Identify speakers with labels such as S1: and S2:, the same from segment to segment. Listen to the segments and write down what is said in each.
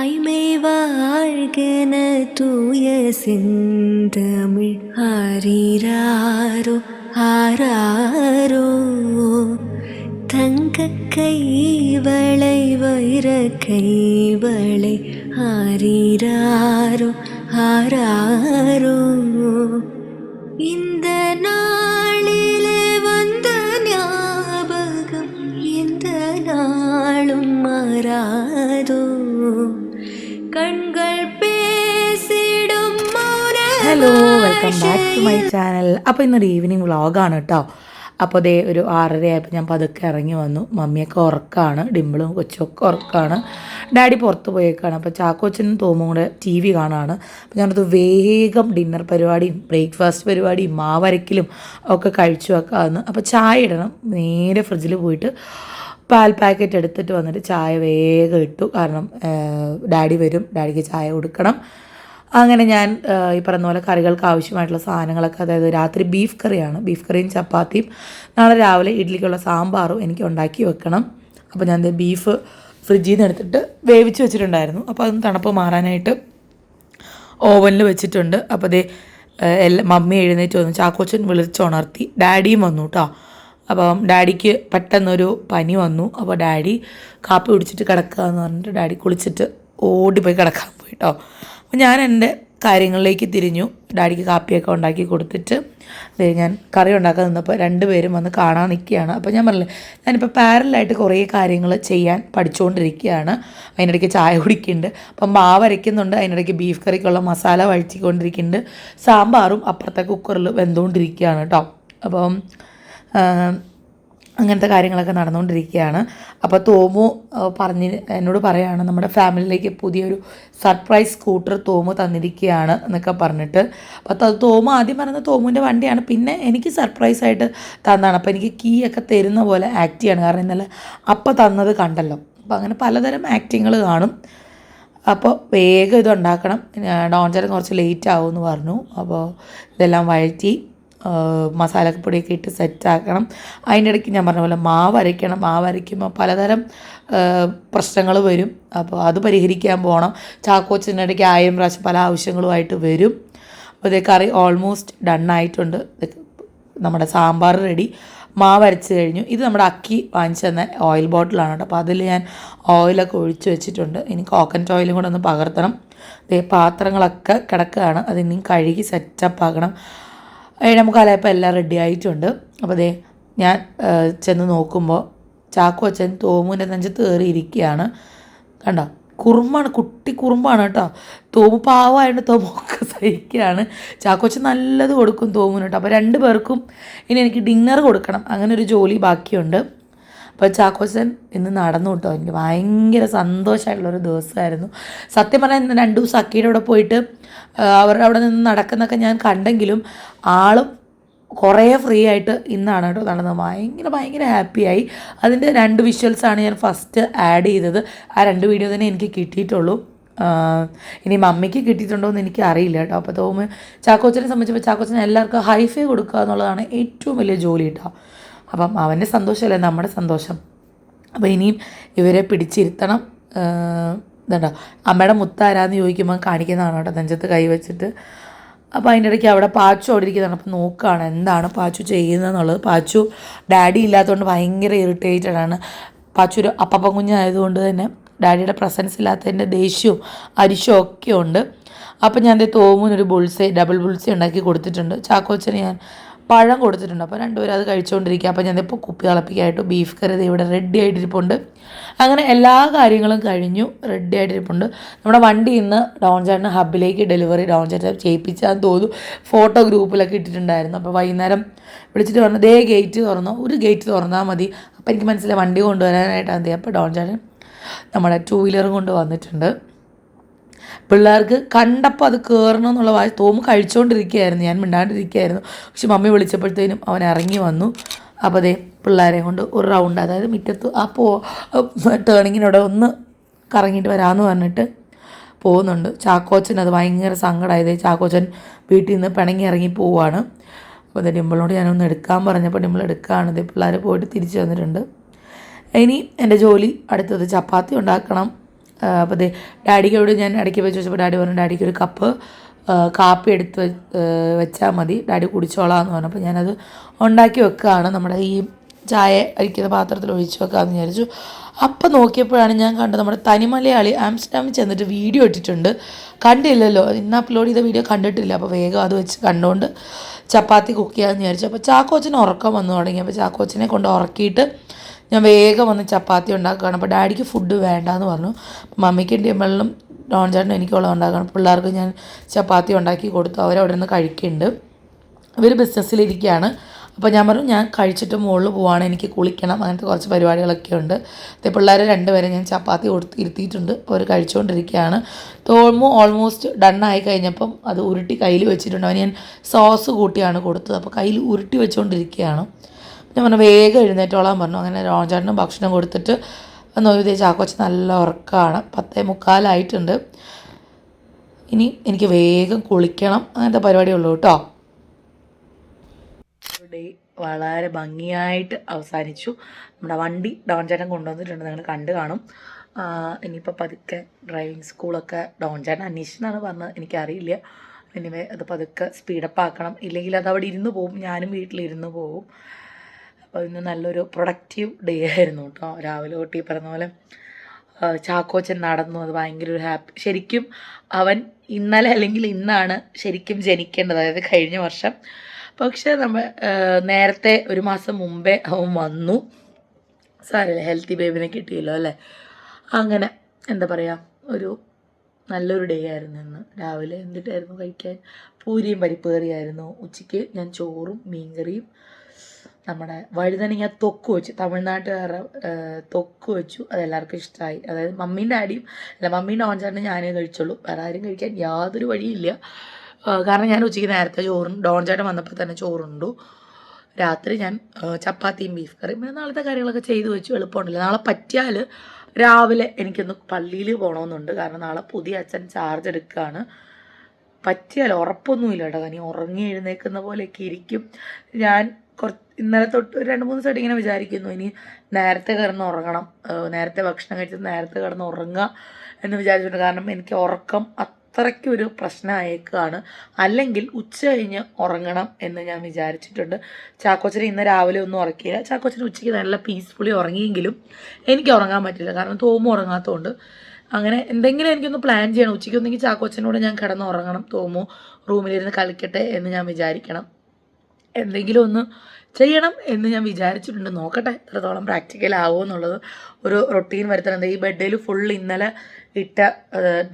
S1: தாய்மை வாழ்கன தூய செந்தமிழ் ஆரீராரோ ஆராரோ. தங்க கைவளை வைர கைவளை ஆரீராரோ ஆராரோ. இந்த நாளிலே வந்த ஞாபகம் எந்த நாளும் மாறா
S2: hello welcome back to my channel അപ്പോൾ ഇന്നൊരു ഈവനിങ് വ്ളോഗാണ് കേട്ടോ അപ്പോൾ ദേ ഒരു ആറര ആയപ്പോൾ ഞാൻ പതുക്കെ ഇറങ്ങി വന്നു. മമ്മിയൊക്കെ ഉറക്കാണ് ഡിമ്പിളും കൊച്ചൊക്കെ ഉറക്കാണ്. ഡാഡി പുറത്ത് പോയേക്കാണ്. അപ്പോൾ ചാക്കോച്ചനും തോമും കൂടെ ടി വി കാണാണ്. അപ്പോൾ ഞാനത് വേഗം ഡിന്നർ പരിപാടിയും ബ്രേക്ക്ഫാസ്റ്റ് പരിപാടിയും മാവരക്കലും ഒക്കെ കഴിച്ചു വെക്കാമെന്ന് അപ്പോൾ ചായ ഇടണം. നേരെ ഫ്രിഡ്ജിൽ പോയിട്ട് പാൽ പാക്കറ്റ് എടുത്തിട്ട് വന്നിട്ട് ചായ വേഗം ഇട്ടു. കാരണം ഡാഡി വരും. ഡാഡിക്ക് ചായ കൊടുക്കണം. അങ്ങനെ ഞാൻ ഈ പറഞ്ഞ പോലെ കറികൾക്ക് ആവശ്യമായിട്ടുള്ള സാധനങ്ങളൊക്കെ അതായത് രാത്രി ബീഫ് കറിയാണ്. ബീഫ് കറിയും ചപ്പാത്തിയും. നാളെ രാവിലെ ഇഡ്ഡലിക്കുള്ള സാമ്പാറും എനിക്ക് ഉണ്ടാക്കി വെക്കണം. അപ്പോൾ ഞാൻ ബീഫ് ഫ്രിഡ്ജിൽ നിന്ന് എടുത്തിട്ട് വേവിച്ച് വെച്ചിട്ടുണ്ടായിരുന്നു. അപ്പോൾ അതൊന്ന് തണുപ്പ് മാറാനായിട്ട് ഓവനിൽ വെച്ചിട്ടുണ്ട്. അപ്പോൾ അതേ എല്ലാ മമ്മി എഴുന്നേറ്റ് വന്നു. ചാക്കോച്ചൻ വിളിച്ചുണർത്തി ഡാഡിയും വന്നു കേട്ടോ അപ്പം ഡാഡിക്ക് പെട്ടെന്നൊരു പനി വന്നു. അപ്പോൾ ഡാഡി കാപ്പി കുടിച്ചിട്ട് കിടക്കുക എന്ന് പറഞ്ഞിട്ട് ഡാഡി കുളിച്ചിട്ട് ഓടിപ്പോയി കിടക്കാൻ പോയി കേട്ടോ അപ്പോൾ ഞാൻ എന്റെ കാര്യങ്ങളിലേക്ക് തിരിഞ്ഞു. ഡാഡിക്ക് കാപ്പിയൊക്കെ ഉണ്ടാക്കി കൊടുത്തിട്ട് ഞാൻ കറി ഉണ്ടാക്കാൻ നിന്നപ്പോൾ രണ്ടുപേരും വന്ന് കാണാൻ നിൽക്കുകയാണ്. അപ്പോൾ ഞാൻ പറഞ്ഞില്ലേ ഞാനിപ്പോൾ പാരലായിട്ട് കുറേ കാര്യങ്ങൾ ചെയ്യാൻ പഠിച്ചുകൊണ്ടിരിക്കുകയാണ്. അതിനിടയ്ക്ക് ചായ കുടിക്കുന്നുണ്ട്. അപ്പം മാവ് അരയ്ക്കുന്നുണ്ട്. അതിനിടയ്ക്ക് ബീഫ് കറിക്കുള്ള മസാല വഴിച്ചിക്കൊണ്ടിരിക്കുന്നുണ്ട് സാമ്പാറും അപ്പുറത്തെ കുക്കറിൽ വെന്തുകൊണ്ടിരിക്കുകയാണ് കേട്ടോ. അപ്പം അങ്ങനത്തെ കാര്യങ്ങളൊക്കെ നടന്നുകൊണ്ടിരിക്കുകയാണ്. അപ്പോൾ തോമു പറഞ്ഞ് എന്നോട് പറയുകയാണ് നമ്മുടെ ഫാമിലിയിലേക്ക് പുതിയൊരു സർപ്രൈസ് സ്കൂട്ടർ തോമു തന്നിരിക്കുകയാണ് എന്നൊക്കെ പറഞ്ഞിട്ട്. അപ്പോൾ അത് തോമു ആദ്യം പറയുന്നത് തോമുവിന്റെ വണ്ടിയാണ്. പിന്നെ എനിക്ക് സർപ്രൈസ് ആയിട്ട് തന്നതാണ്. അപ്പോൾ എനിക്ക് കീ ഒക്കെ തരുന്ന പോലെ ആക്ട് ചെയ്യാണ്. കാരണം ഇന്നലെ അപ്പം തന്നത് കണ്ടല്ലോ. അപ്പോൾ അങ്ങനെ പലതരം ആക്ടിങ്ങൾ കാണും. അപ്പോൾ വേഗം ഇതുണ്ടാക്കണം. ഡോൺ ചേട്ടൻ കുറച്ച് ലേറ്റ് എന്ന് പറഞ്ഞു. അപ്പോൾ ഇതെല്ലാം വഴറ്റി മസാലപ്പൊടിയൊക്കെ ഇട്ട് സെറ്റാക്കണം അതിന്റെ ഇടയ്ക്ക് ഞാൻ പറഞ്ഞ പോലെ മാവ് അരയ്ക്കണം. മാവ് അരയ്ക്കുമ്പോൾ പലതരം പ്രശ്നങ്ങൾ വരും. അപ്പോൾ അത് പരിഹരിക്കാൻ പോകണം ചാക്കോച്ചിന്റെ ഇടയ്ക്ക് ആയിരം പ്രാവശ്യം പല ആവശ്യങ്ങളുമായിട്ട് വരും. അപ്പോൾ ഇതേ കറി ഓൾമോസ്റ്റ് ഡൺ ആയിട്ടുണ്ട്. നമ്മുടെ സാമ്പാർ റെഡി മാവ് അരച്ച് കഴിഞ്ഞു. ഇത് നമ്മുടെ അക്കി വാങ്ങിച്ചു തന്ന ഓയിൽ ബോട്ടിലാണ് കേട്ടോ. അപ്പോൾ അതിൽ ഞാൻ ഓയിലൊക്കെ ഒഴിച്ചു വെച്ചിട്ടുണ്ട്. ഇനി കോക്കനട്ട് ഓയിലും കൂടെ ഒന്ന് പകർത്തണം. പാത്രങ്ങളൊക്കെ കിടക്കുകയാണ്. അതിനും കഴുകി സെറ്റപ്പ് ആക്കണം. ഏഴ് അലയപ്പം എല്ലാം റെഡി ആയിട്ടുണ്ട്. അപ്പോൾ ദേ ഞാൻ ചെന്ന് നോക്കുമ്പോൾ ചാക്കു അച്ഛൻ തോമുവിന്റെ നെഞ്ചത്ത് കയറിയിരിക്കുകയാണ് കണ്ടോ? കുറുമ്പാണ് കുട്ടി കുറുമ്പാണ് കേട്ടോ. തോമു പാവമായിട്ട് തോമൊക്കെ സഹിക്കുകയാണ് ചാക്കോച്ചൻ നല്ലത് കൊടുക്കും തോമുന് കേട്ടോ. അപ്പോൾ രണ്ട് പേർക്കും ഇനി എനിക്ക് ഡിന്നർ കൊടുക്കണം. അങ്ങനെ ഒരു ജോലി ബാക്കിയുണ്ട്. അപ്പോൾ ചാക്കോച്ചൻ ഇന്ന് നടന്നു കേട്ടോ. എനിക്ക് ഭയങ്കര സന്തോഷമായിട്ടുള്ളൊരു ദിവസമായിരുന്നു. സത്യം പറഞ്ഞാൽ ഇന്ന് രണ്ടു ദിവസം അക്കയുടെ അവിടെ പോയിട്ട് അവരുടെ അവിടെ നിന്ന് നടക്കുന്നൊക്കെ ഞാൻ കണ്ടെങ്കിലും ആളും കുറേ ഫ്രീ ആയിട്ട് ഇന്നാണ് കേട്ടോ നടന്നത്. ഭയങ്കര ഭയങ്കര ഹാപ്പിയായി. അതിന്റെ രണ്ട് വിഷ്വൽസാണ് ഞാൻ ഫസ്റ്റ് ആഡ് ചെയ്തത്. ആ രണ്ട് വീഡിയോ തന്നെ എനിക്ക് കിട്ടിയിട്ടുള്ളൂ. ഇനി മമ്മിക്ക് കിട്ടിയിട്ടുണ്ടോ എന്ന് എനിക്ക് അറിയില്ല കേട്ടോ. അപ്പോൾ തോമ് ചാക്കോച്ചനെ സംബന്ധിച്ചപ്പോൾ ചാക്കോച്ചനെ എല്ലാവർക്കും ഹൈഫൈ കൊടുക്കുക എന്നുള്ളതാണ് ഏറ്റവും വലിയ ജോലി കേട്ടോ. അപ്പം അവന്റെ സന്തോഷമല്ലേ? നമ്മുടെ സന്തോഷം. അപ്പോൾ ഇനിയും ഇവരെ പിടിച്ചിരുത്തണം. ഇതുണ്ടോ? അമ്മയുടെ മുത്താരാന്ന് ചോദിക്കുമ്പോൾ കാണിക്കുന്നതാണ് കേട്ടോ. നെഞ്ചത്ത് കൈവച്ചിട്ട് അപ്പോൾ അതിന്റെ ഇടയ്ക്ക് അവിടെ പാച്ചു അവിടെ ഇരിക്കുന്നതാണ് അപ്പോൾ നോക്കുകയാണ് എന്താണ് പാച്ചു ചെയ്യുന്നതെന്നുള്ളത്. പാച്ചു ഡാഡി ഇല്ലാത്തതുകൊണ്ട് ഭയങ്കര ഇറിറ്റേറ്റഡ് ആണ്. പാച്ചു ഒരു അപ്പപ്പം കുഞ്ഞായതുകൊണ്ട് തന്നെ ഡാഡിയുടെ പ്രസൻസ് ഇല്ലാത്തതിന്റെ ദേഷ്യവും അരിശവും ഒക്കെ ഉണ്ട്. അപ്പോൾ ഞാൻ തോമുനൊരു ബുൾസെ ഡബിൾ ബുൾസെ ഉണ്ടാക്കി കൊടുത്തിട്ടുണ്ട്. ചാക്കോച്ചന് ഞാൻ പഴം കൊടുത്തിട്ടുണ്ട്. അപ്പോൾ രണ്ടുപേരും അത് കഴിച്ചുകൊണ്ടിരിക്കുക അപ്പോൾ ഞാനിപ്പോൾ കുപ്പി തിളപ്പിക്കായിട്ട് ബീഫ് കറി ഇവിടെ റെഡി ആയിട്ടിരിപ്പുണ്ട്. അങ്ങനെ എല്ലാ കാര്യങ്ങളും കഴിഞ്ഞു. റെഡി ആയിട്ടിരിപ്പുണ്ട്. നമ്മുടെ വണ്ടി ഇന്ന് ഡൗൺ ചേട്ടന് ഹബിലേക്ക് ഡെലിവറി ഡൗൺ ചേട്ടൻ തോന്നുന്നു. ഫോട്ടോ ഗ്രൂപ്പിലൊക്കെ ഇട്ടിട്ടുണ്ടായിരുന്നു. അപ്പോൾ വൈകുന്നേരം വിളിച്ചിട്ട് പറഞ്ഞു ദേ ഗേറ്റ് തുറന്നു. ഒരു ഗേറ്റ് തുറന്നാൽ മതി. അപ്പോൾ എനിക്ക് മനസ്സിലായി വണ്ടി കൊണ്ടുവരാനായിട്ടാണ് അപ്പോൾ ഡോൺ ചേട്ടൻ നമ്മുടെ ടൂ വീലർ കൊണ്ട് വന്നിട്ടുണ്ട്. പിള്ളേർക്ക് കണ്ടപ്പോൾ അത് കയറണം എന്നുള്ള വാശി തോമ് കഴിച്ചുകൊണ്ടിരിക്കുകയായിരുന്നു ഞാൻ മിണ്ടാണ്ടിരിക്കുകയായിരുന്നു. പക്ഷെ മമ്മി വിളിച്ചപ്പോഴത്തേനും അവൻ ഇറങ്ങി വന്നു. അപ്പോൾ അതേ പിള്ളേരെ കൊണ്ട് ഒരു റൗണ്ട് അതായത് മുറ്റത്ത് ആ പോ ടേണിങ്ങിനോടെ ഒന്ന് കറങ്ങിയിട്ട് വരാമെന്ന് പറഞ്ഞിട്ട് പോകുന്നുണ്ട്. ചാക്കോച്ചൻ അത് ഭയങ്കര സങ്കടമായത് ചാക്കോച്ചൻ വീട്ടിൽ നിന്ന് പിണങ്ങി ഇറങ്ങി പോവാണ്. അപ്പോൾ അത് ഡിമ്പിളിനോട് ഞാനൊന്ന് എടുക്കാൻ പറഞ്ഞപ്പോൾ ഡിമ്പിൾ എടുക്കുകയാണ് ഇത് പിള്ളേർ പോയിട്ട് തിരിച്ചു വന്നിട്ടുണ്ട്. ഇനി എന്റെ ജോലി അടുത്തത് ചപ്പാത്തി ഉണ്ടാക്കണം. അപ്പോൾ ദേ ഡാഡിക്കോട് ഞാൻ ഇടയ്ക്ക് വെച്ച് വെച്ചപ്പോൾ ഡാഡി പറഞ്ഞു ഡാഡിക്ക് ഒരു കപ്പ് കാപ്പി എടുത്ത് വെച്ചാൽ മതി. ഡാഡി കുടിച്ചോളാം എന്ന് പറഞ്ഞപ്പോൾ ഞാനത് ഉണ്ടാക്കി വെക്കുകയാണ് നമ്മുടെ ഈ ചായ അരിക്കുന്ന പാത്രത്തിൽ ഒഴിച്ച് വെക്കാമെന്ന് വിചാരിച്ചു. അപ്പം നോക്കിയപ്പോഴാണ് ഞാൻ കണ്ടത് നമ്മുടെ തനി തനിമലയാളി ആംസ്റ്റർഡാമിൽ ചെന്നിട്ട് വീഡിയോ ഇട്ടിട്ടുണ്ട്. കണ്ടില്ലല്ലോ. ഇന്ന് അപ്ലോഡ് ചെയ്ത വീഡിയോ കണ്ടിട്ടില്ല. അപ്പോൾ വേഗം അത് വെച്ച് കണ്ടുകൊണ്ട് ചപ്പാത്തി കുക്ക് ചെയ്യാമെന്ന് വിചാരിച്ചു. അപ്പോൾ ചാക്കോച്ചന് ഉറക്കം വന്നു തുടങ്ങി. അപ്പോൾ ചാക്കോച്ചനെ കൊണ്ട് ഉറക്കിയിട്ട് ഞാൻ വേഗം വന്ന് ചപ്പാത്തി ഉണ്ടാക്കുകയാണ്. അപ്പോൾ ഡാഡിക്ക് ഫുഡ് വേണ്ടാന്ന് പറഞ്ഞു. മമ്മിക്കും ഡിമ്മളിനും ഡോൺ ചേട്ടനും എനിക്കുള്ള ഉണ്ടാക്കണം. പിള്ളേർക്ക് ഞാൻ ചപ്പാത്തി ഉണ്ടാക്കി കൊടുത്തു. അവരവിടെ നിന്ന് കഴിക്കുന്നുണ്ട്. ഇവർ ബിസിനസ്സിലിരിക്കുകയാണ് അപ്പോൾ ഞാൻ പറഞ്ഞു ഞാൻ കഴിച്ചിട്ട് മുകളിൽ പോവാണ്. എനിക്ക് കുളിക്കണം. അങ്ങനത്തെ കുറച്ച് പരിപാടികളൊക്കെ ഉണ്ട്. അപ്പോൾ പിള്ളേർ രണ്ടുപേരെ ഞാൻ ചപ്പാത്തി കൊടുത്ത് ഇരുത്തിയിട്ടുണ്ട്. അപ്പോൾ അവർ കഴിച്ചുകൊണ്ടിരിക്കുകയാണ് തോൾമു ഓൾമോസ്റ്റ് ഡൺ ആയി കഴിഞ്ഞപ്പം അത് ഉരുട്ടി കയ്യിൽ വെച്ചിട്ടുണ്ട്. അവന് ഞാൻ സോസ് കൂട്ടിയാണ് കൊടുത്തത്. അപ്പോൾ കയ്യിൽ ഉരുട്ടി വെച്ചുകൊണ്ടിരിക്കുകയാണ് ഞാൻ പറഞ്ഞു വേഗം എഴുന്നേറ്റോളാൻ പറഞ്ഞു. അങ്ങനെ രോഹൻചാട്ടനും ഭക്ഷണം കൊടുത്തിട്ട് നോക്കി ചാക്കോച്ച് നല്ല ഉറക്കമാണ് പത്തേ മുക്കാലായിട്ടുണ്ട്. ഇനി എനിക്ക് വേഗം കുളിക്കണം. അങ്ങനത്തെ പരിപാടിയുള്ളൂ കേട്ടോ. ഡേ വളരെ ഭംഗിയായിട്ട് അവസാനിച്ചു. നമ്മുടെ വണ്ടി ഡോൺ ചേട്ടൻ കൊണ്ടുവന്നിട്ടുണ്ട്. നിങ്ങൾ കണ്ടു കാണും. ഇനിയിപ്പോൾ പതുക്കെ ഡ്രൈവിംഗ് സ്കൂളൊക്കെ ഡോൺ ചേട്ടൻ അന്വേഷിച്ചെന്നാണ് പറഞ്ഞത്. എനിക്കറിയില്ല. എനിവേ അത് പതുക്കെ സ്പീഡപ്പ് ആക്കണം. ഇല്ലെങ്കിൽ അത് അവിടെ ഇരുന്ന് പോകും. ഞാനും വീട്ടിലിരുന്ന് പോകും. അപ്പോൾ ഇന്ന് നല്ലൊരു പ്രൊഡക്റ്റീവ് ഡേ ആയിരുന്നു കേട്ടോ. രാവിലെ തൊട്ട് പറഞ്ഞ പോലെ ചാക്കോച്ചൻ നടന്നു. അത് ഭയങ്കര ഒരു ഹാപ്പി ശരിക്കും അവൻ ഇന്നലെ അല്ലെങ്കിൽ ഇന്നാണ് ശരിക്കും ജനിക്കേണ്ടത്. അതായത് കഴിഞ്ഞ വർഷം. പക്ഷേ നമ്മൾ നേരത്തെ ഒരു മാസം മുമ്പേ അവൻ വന്നു. സാരല്ലേ ഹെൽത്തി ബേബിനെ കിട്ടിയല്ലോ അല്ലേ? അങ്ങനെ എന്താ പറയുക ഒരു നല്ലൊരു ഡേ ആയിരുന്നു ഇന്ന്. രാവിലെ എന്തിട്ടായിരുന്നു കഴിക്കാൻ? പൂരിയും പരിപ്പ് കറിയായിരുന്നു ഉച്ചയ്ക്ക് ഞാൻ ചോറും മീൻകറിയും നമ്മുടെ വഴുതനങ്ങ തൊക്ക് വെച്ചു. തമിഴ്നാട്ടുകാരുടെ തൊക്ക് വെച്ചു. അതെല്ലാവർക്കും ഇഷ്ടമായി അതായത് മമ്മീന്റെ ആടിയും അല്ല മമ്മീന്റെ ഡോൺചാറിനും ഞാനേ കഴിച്ചുള്ളൂ വേറെ ആരും കഴിക്കാൻ യാതൊരു വഴിയില്ല. കാരണം ഞാൻ ഉച്ചയ്ക്ക് നേരത്തെ ചോറും ഡോൺ വന്നപ്പോൾ തന്നെ ചോറുണ്ടു. രാത്രി ഞാൻ ചപ്പാത്തിയും ബീഫ് കറിയും പിന്നെ നാളത്തെ കാര്യങ്ങളൊക്കെ ചെയ്ത് വെച്ചു. എളുപ്പമുണ്ടല്ലോ. നാളെ പറ്റിയാൽ രാവിലെ എനിക്കൊന്ന് പള്ളിയിൽ പോകണമെന്നുണ്ട് കാരണം നാളെ പുതിയ അച്ഛൻ ചാർജ് എടുക്കുകയാണ് പറ്റിയാൽ ഉറപ്പൊന്നുമില്ല കേട്ടോ. കനി ഉറങ്ങി എഴുന്നേക്കുന്ന പോലെയൊക്കെ ഇരിക്കും. ഞാൻ കുറച്ച് ഇന്നലെ തൊട്ട് ഒരു രണ്ട് മൂന്ന് ദിവസമായിട്ട് ഇങ്ങനെ വിചാരിക്കുന്നു. ഇനി നേരത്തെ കിടന്ന് ഉറങ്ങണം. നേരത്തെ ഭക്ഷണം കഴിച്ചിട്ട് നേരത്തെ കിടന്ന് ഉറങ്ങുക എന്ന് വിചാരിച്ചിട്ടുണ്ട്. കാരണം എനിക്ക് ഉറക്കം അത്രയ്ക്ക് ഒരു പ്രശ്നമായേക്കാണ് അല്ലെങ്കിൽ ഉച്ച കഴിഞ്ഞ് ഉറങ്ങണം എന്ന് ഞാൻ വിചാരിച്ചിട്ടുണ്ട്. ചാക്കോച്ചനെ ഇന്ന് രാവിലെ ഒന്നും ഉറക്കിയില്ല. ചാക്കോച്ചന് ഉച്ചയ്ക്ക് നല്ല പീസ്ഫുള്ളി ഉറങ്ങിയെങ്കിലും എനിക്ക് ഉറങ്ങാൻ പറ്റില്ല. കാരണം തോമ ഉറങ്ങാത്തതുകൊണ്ട് അങ്ങനെ എന്തെങ്കിലും എനിക്കൊന്ന് പ്ലാൻ ചെയ്യണം. ഉച്ചയ്ക്ക് ഒന്നെങ്കിൽ ചാക്കോച്ചനോട് ഞാൻ കിടന്ന് ഉറങ്ങണം. തോമു റൂമിലിരുന്ന് കളിക്കട്ടെ എന്ന് ഞാൻ വിചാരിക്കണം. എന്തെങ്കിലും ഒന്ന് ചെയ്യണം എന്ന് ഞാൻ വിചാരിച്ചിട്ടുണ്ട്. നോക്കട്ടെ എത്രത്തോളം പ്രാക്ടിക്കൽ ആവുമോ എന്നുള്ളത്. ഒരു റൊട്ടീൻ വരുത്തണം. ഈ ബെഡിൽ ഫുൾ ഇന്നലെ ഇട്ട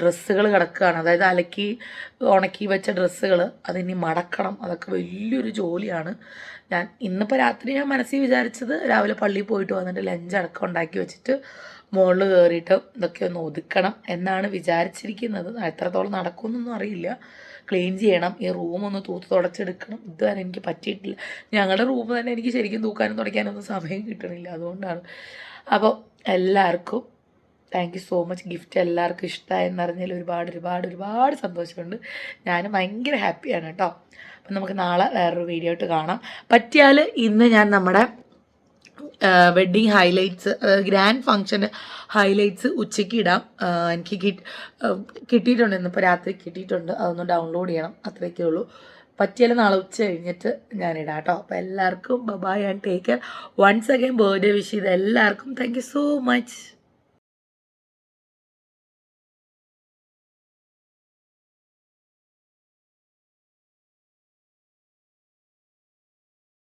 S2: ഡ്രസ്സുകൾ കിടക്കുകയാണ്. അതായത് അലക്കി ഉണക്കി വെച്ച ഡ്രസ്സുകൾ അതിനി മടക്കണം. അതൊക്കെ വലിയൊരു ജോലിയാണ്. ഞാൻ ഇന്നിപ്പോൾ രാത്രി ഞാൻ മനസ്സിൽ വിചാരിച്ചത് രാവിലെ പള്ളിയിൽ പോയിട്ട് വന്നിട്ട് ലഞ്ച് അടക്കം ഉണ്ടാക്കി വെച്ചിട്ട് മുകളിൽ കയറിയിട്ട് ഇതൊക്കെ ഒന്ന് ഒതുക്കണം എന്നാണ് വിചാരിച്ചിരിക്കുന്നത്. എത്രത്തോളം നടക്കുമെന്നൊന്നും അറിയില്ല. ക്ലീൻ ചെയ്യണം. ഈ റൂം ഒന്ന് തൂത്ത് തുടച്ചെടുക്കണം. ഇതുവരെ എനിക്ക് പറ്റിയിട്ടില്ല. ഞങ്ങളുടെ റൂം തന്നെ എനിക്ക് ശരിക്കും തൂക്കാനും തുടയ്ക്കാനൊന്നും സമയം കിട്ടണില്ല. അതുകൊണ്ടാണ്. അപ്പോൾ എല്ലാവർക്കും thank you so much gift എല്ലാവർക്കും ഇഷ്ടമായെന്ന് അറിഞ്ഞതിൽ ഒരുപാട് ഒരുപാട് ഒരുപാട് സന്തോഷമുണ്ട്. ഞാൻ ഭയങ്കര ഹാപ്പിയാണ് കേട്ടോ. അപ്പം നമുക്ക് നാളെ വേറൊരു വീഡിയോ ആയിട്ട് കാണാം. പറ്റിയാൽ ഇന്ന് ഞാൻ നമ്മുടെ wedding highlights grand function highlights ഉച്ചയ്ക്ക് ഇടാം. എനിക്ക് കിട്ടി കിട്ടിയിട്ടുണ്ട് ഇന്നിപ്പോൾ രാത്രി കിട്ടിയിട്ടുണ്ട്. അതൊന്ന് ഡൗൺലോഡ് ചെയ്യണം. അത്രയൊക്കെ ഉള്ളൂ. പറ്റിയാൽ നാളെ ഉച്ച കഴിഞ്ഞിട്ട് ഞാൻ ഇടാം കേട്ടോ. അപ്പോൾ എല്ലാവർക്കും bye bye and take care once again birthday wish ചെയ്ത് എല്ലാവർക്കും താങ്ക് യു സോ മച്ച്